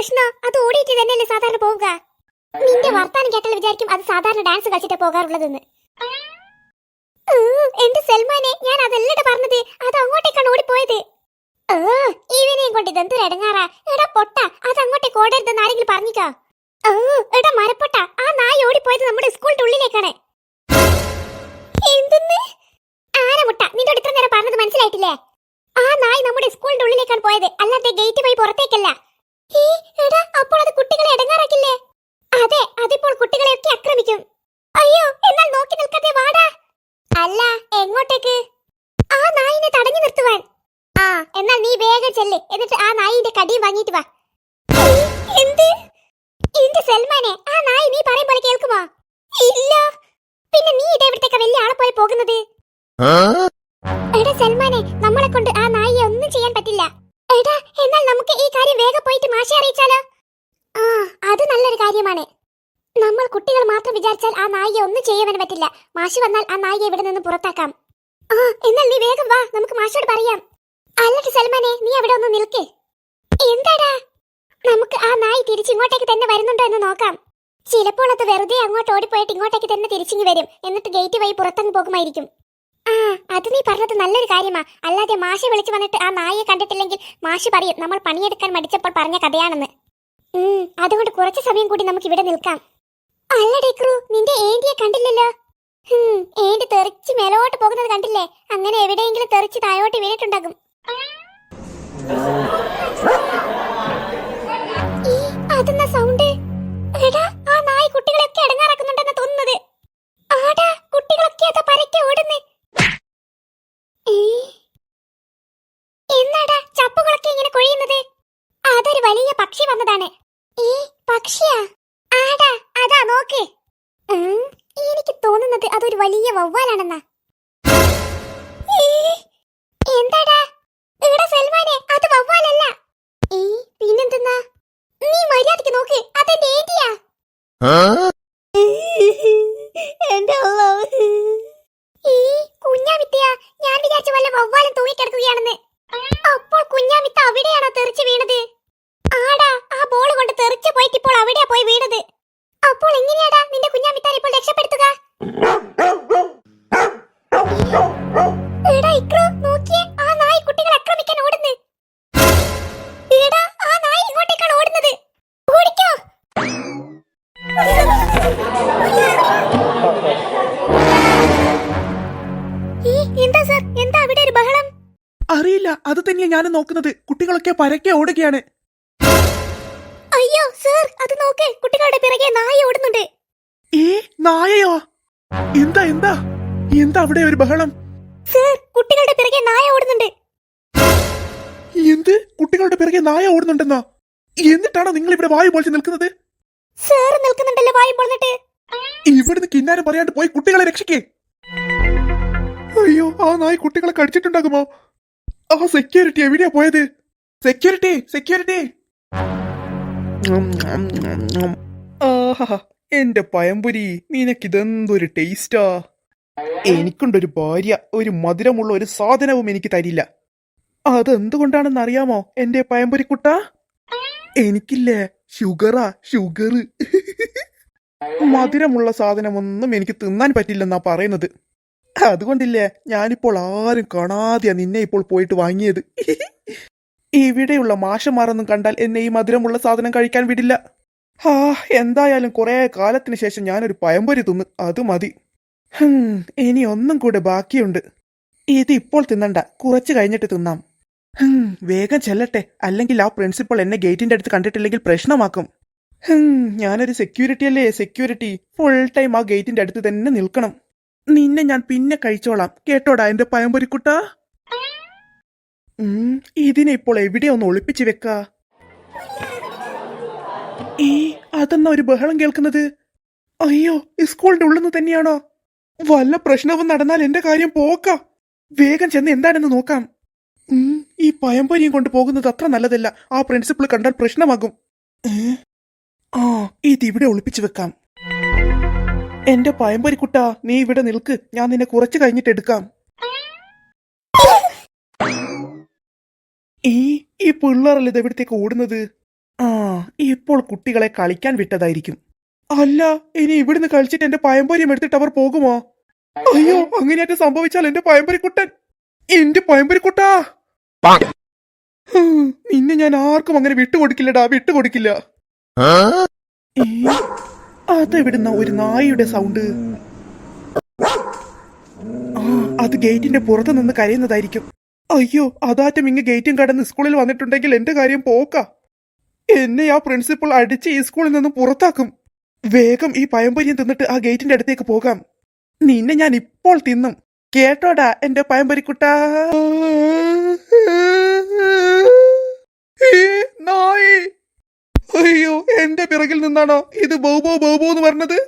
പ്രശ്നം അത് ഓടിയിട്ട് തന്നെയല്ലേ സാധാരണ പോവുക? നിന്റെ വർത്താനം കേട്ടാൽ വിചാരിക്കും അത് സാധാരണ ഡാൻസ് കളിച്ചിട്ട് പോകാറുള്ളതെന്ന്. എന്റെ സൽമാനെ ഞാൻ അതല്ലട പറഞ്ഞത്. അത് അങ്ങോട്ടേക്കാണ് ഓടിപ്പോയത്. ഏ, ഇവനെയും കൊണ്ട് ഇതെന്തൊരു ഇടങ്ങാറാ. എടാ പൊട്ട അത് അങ്ങോട്ടേക്ക് ഓടരുതെന്ന് ആരെങ്കിലും പറഞ്ഞിക്കോ എടാ മരപ്പൊട്ട ആ നായി ഓടിപ്പോയത് നമ്മുടെ സ്കൂളിന്റെ ഉള്ളിലേക്കാണ്. എന്തെന്ന്? ആനമുട്ട നിന്നോട് ഇത്ര നേരം പറഞ്ഞത് മനസ്സിലായിട്ടില്ലേ? ആ നായി നമ്മുടെ സ്കൂളിന്റെ ഉള്ളിലേക്കാണ് പോയത്. അല്ലാതെ ഗേറ്റ് പോയി പുറത്തേക്കല്ല. അപ്പോൾ അത് കുട്ടികളെ ഇടങ്ങാറാക്കില്ലേ? അതെ അതിപ്പോൾ കുട്ടികളെയൊക്കെ ആക്രമിക്കും. അയ്യോ എന്നാൽ നോക്കി നിൽക്കാതെ വാടാ. അല്ല എങ്ങോട്ടേക്ക്? ആ നായിനെ തടഞ്ഞു നിർത്തുവാൻ. ആ എന്നാൽ നീ വേഗം ചെല്ല്. എന്നിട്ട് ആ നായിന്റെ കടിയും വാങ്ങിയിട്ട് വാ. എന്ത്? എന്റെ സൽമാനെ ആ നായി നീ പറയും പോലെ കേൾക്കുമോ? ഇല്ല. പിന്നെ നീ ഇതെവിടത്തേക്കാ വലിയ ആളെ പോലെ പോകുന്നത്? എടാ സൽമാനെ നമ്മളെ കൊണ്ട് ആ നായിയെ ഒന്നും ചെയ്യാൻ പറ്റില്ല. എടാ എന്നാൽ നമുക്ക് പോയിട്ട് അറിയിച്ചാലോ? ആ അത് നല്ലൊരു കാര്യമാണ്. നമ്മൾ കുട്ടികൾ മാത്രം വിചാരിച്ചാൽ ആ നായിയെ ഒന്നും ചെയ്യാൻ പറ്റില്ല. മാഷി വന്നാൽ ആ നായിയെ ഇവിടെ നിന്ന് പുറത്താക്കാം. ആ എന്നാൽ നീ വേഗം വാ നമുക്ക് മാഷോട് പറയാം. അല്ലട്ട് സൽമാനെ നീ അവിടെ ഒന്ന് നിൽക്ക്. എന്താടാ? നമുക്ക് ആ നായി തിരിച്ചിങ്ങോട്ടേക്ക് തന്നെ വരുന്നുണ്ടോ എന്ന് നോക്കാം. ചിലപ്പോൾ അത് വെറുതെ അങ്ങോട്ട് ഓടിപ്പോയിട്ട് ഇങ്ങോട്ടേക്ക് തന്നെ തിരിച്ചിങ്ങി വരും. എന്നിട്ട് ഗേറ്റ് വഴി പുറത്തങ്ങ് പോകുമായിരിക്കും. ആ അത് നീ പറഞ്ഞത് നല്ലൊരു കാര്യമാ. അല്ലാതെ മാഷി വിളിച്ചു വന്നിട്ട് ആ നായയെ കണ്ടിട്ടില്ലെങ്കിൽ മാഷി പറയും നമ്മൾ പണിയെടുക്കാൻ മടിച്ചപ്പോൾ പറഞ്ഞ കഥയാണെന്ന്. അതുകൊണ്ട് കുറച്ച് സമയം കൂടി നമുക്ക് ഇവിടെ നിൽക്കാം. അല്ലടേ ക്രൂ നിന്റെ ഏന്റിയെ കണ്ടില്ലല്ലോ? ഏന്റി തെറിച്ച് മേലോട്ട് പോകുന്നത് കണ്ടില്ലേ? അങ്ങനെ എവിടെയെങ്കിലും തെറിച്ച് താഴോട്ട് വീണിട്ടുണ്ടാകും. അതെന്നാ സൗണ്ട് പക്ഷി വന്നതാണ്. ഈ പക്ഷിയാ? ആടാ അതാ നോക്ക്. എനിക്ക് തോന്നുന്നത് അതൊരു വലിയ വവ്വാലാണെന്നാ. എന്താടാ? ഇവിടെ സൽമാനെ അത് വവ്വാലല്ല. പിന്നെന്തെന്നാ? നീ മര്യാദയ്ക്ക് നോക്ക് അതെന്റെ ഏന്റിയാ അറിയില്ല. അത് തന്നെയാ ഞാൻ നോക്കുന്നത്. കുട്ടികളൊക്കെ പരക്കെ ഓടുകയാണ്. അയ്യോ സർ അത് നോക്കേ. കുട്ടികളുടെ പിറകെ നായ ഓടുന്നുണ്ട്. ഏ നായയോ? എന്താ എന്താ? എന്താ അവിടെ ഒരു ബഹളം? സർ കുട്ടികളുടെ പിറകെ നായ ഓടുന്നുണ്ട്. എന്ത്? കുട്ടികളുടെ പിറകെ നായ ഓടുന്നുണ്ടെന്നോ? എന്നിട്ടാണോ നിങ്ങൾ ഇവിടെ വായു പൊളിച്ച് നിൽക്കുന്നത്? സർ നിൽക്കുന്നുണ്ടല്ലോ വായു പോലെ ഇവിടുന്ന് കിന്നാരം പറയാണ്ട് പോയി കുട്ടികളെ രക്ഷിക്കേ. അയ്യോ ആ നായ കുട്ടികളെ കടിച്ചിട്ടുണ്ടാകുമോ? ആ സെക്യൂരിറ്റി എവിടെയാ പോയത്? സെക്യൂരിറ്റി സെക്യൂരിറ്റി ആഹാ എന്റെ പയമ്പുരി നിനക്കിതെന്തൊരു ടേസ്റ്റാ എനിക്കുണ്ടൊരു ഭാര്യ ഒരു മധുരമുള്ള ഒരു സാധനവും എനിക്ക് തരില്ല. അതെന്തുകൊണ്ടാണെന്ന് അറിയാമോ എന്റെ പയമ്പുരിക്കുട്ട എനിക്കില്ലേ ഷുഗറാ ഷുഗർ മധുരമുള്ള സാധനമൊന്നും എനിക്ക് തിന്നാൻ പറ്റില്ലെന്നാ പറയുന്നത്. അതുകൊണ്ടില്ലേ ഞാനിപ്പോൾ ആരും കാണാതെയാ നിന്നെ ഇപ്പോൾ പോയിട്ട് വാങ്ങിയത്. ഇവിടെയുള്ള മാഷന്മാരൊന്നും കണ്ടാൽ എന്നെ ഈ മധുരമുള്ള സാധനം കഴിക്കാൻ വിടില്ല. ആ എന്തായാലും കുറെ കാലത്തിന് ശേഷം ഞാനൊരു പയമ്പൊരി തിന്ന് അത് മതി. ഇനി ഒന്നും കൂടെ ബാക്കിയുണ്ട്. ഇത് ഇപ്പോൾ തിന്നണ്ട കുറച്ച് കഴിഞ്ഞിട്ട് തിന്നാം. വേഗം ചെല്ലട്ടെ അല്ലെങ്കിൽ ആ പ്രിൻസിപ്പൾ എന്നെ ഗേറ്റിന്റെ അടുത്ത് കണ്ടിട്ടില്ലെങ്കിൽ പ്രശ്നമാക്കും. ഞാനൊരു സെക്യൂരിറ്റി അല്ലേ സെക്യൂരിറ്റി ഫുൾ ടൈം ആ ഗേറ്റിന്റെ അടുത്ത് തന്നെ നിൽക്കണം. നിന്നെ ഞാൻ പിന്നെ കഴിച്ചോളാം. കേട്ടോടാ എന്റെ പയമ്പൊരിക്കുട്ട ഇതിനെ ഇപ്പോൾ ഒന്ന് ഒളിപ്പിച്ചു വെക്ക? ഈ അതെന്നാ ഒരു ബഹളം കേൾക്കുന്നത്? അയ്യോ സ്കൂളിന്റെ ഉള്ളെന്ന് തന്നെയാണോ? വല്ല പ്രശ്നവും നടന്നാൽ എന്റെ കാര്യം പോക്ക. വേഗം ചെന്ന് എന്താണെന്ന് നോക്കാം. ഈ പയമ്പൊരിയും കൊണ്ട് പോകുന്നത് അത്ര നല്ലതല്ല. ആ പ്രിൻസിപ്പിൾ കണ്ടാൽ പ്രശ്നമാകും. ആ ഇതിവിടെ ഒളിപ്പിച്ചു വെക്കാം. എന്റെ പയമ്പരിക്കുട്ട നീ ഇവിടെ നിൽക്ക്. ഞാൻ നിന്നെ കുറച്ച് കഴിഞ്ഞിട്ട് എടുക്കാം. ഈ ഈ പിള്ളേരല്ലേ ഇതെവിടത്തേക്ക് ഓടുന്നത്? ആ ഇപ്പോൾ കുട്ടികളെ കളിക്കാൻ വിട്ടതായിരിക്കും. അല്ല ഇനി ഇവിടുന്ന് കളിച്ചിട്ട് എന്റെ പയമ്പര്യം എടുത്തിട്ട് അവർ പോകുമോ? അയ്യോ അങ്ങനെയായിട്ട് സംഭവിച്ചാൽ എന്റെ പയമ്പരിക്കുട്ടൻ. എന്റെ പയമ്പരിക്കുട്ടാ! നിന്നെ ഞാൻ ആർക്കും അങ്ങനെ വിട്ടുകൊടുക്കില്ലടാ വിട്ടുകൊടുക്കില്ല. അതെവിടുന്ന ഒരു നായയുടെ സൗണ്ട് ആ അത് ഗേറ്റിന്റെ പുറത്ത് നിന്ന് കരയുന്നതായിരിക്കും. അയ്യോ അതാറ്റം ഇങ്ങ് ഗേറ്റും കടന്ന് സ്കൂളിൽ വന്നിട്ടുണ്ടെങ്കിൽ എന്റെ കാര്യം പോക്ക. എന്നെ ആ പ്രിൻസിപ്പൾ അടിച്ച് ഈ സ്കൂളിൽ നിന്ന് പുറത്താക്കും. വേഗം ഈ പഴംപൊരിയും തിന്നിട്ട് ആ ഗേറ്റിന്റെ അടുത്തേക്ക് പോകാം. നിന്നെ ഞാൻ ഇപ്പോൾ തിന്നും. കേട്ടോടാ എന്റെ പഴംപൊരിക്കുട്ടാ നായ അയ്യോ എന്റെ പിറകിൽ നിന്നാണോ ഇത് ബോബോ ബോബോ എന്ന് പറഞ്ഞത്?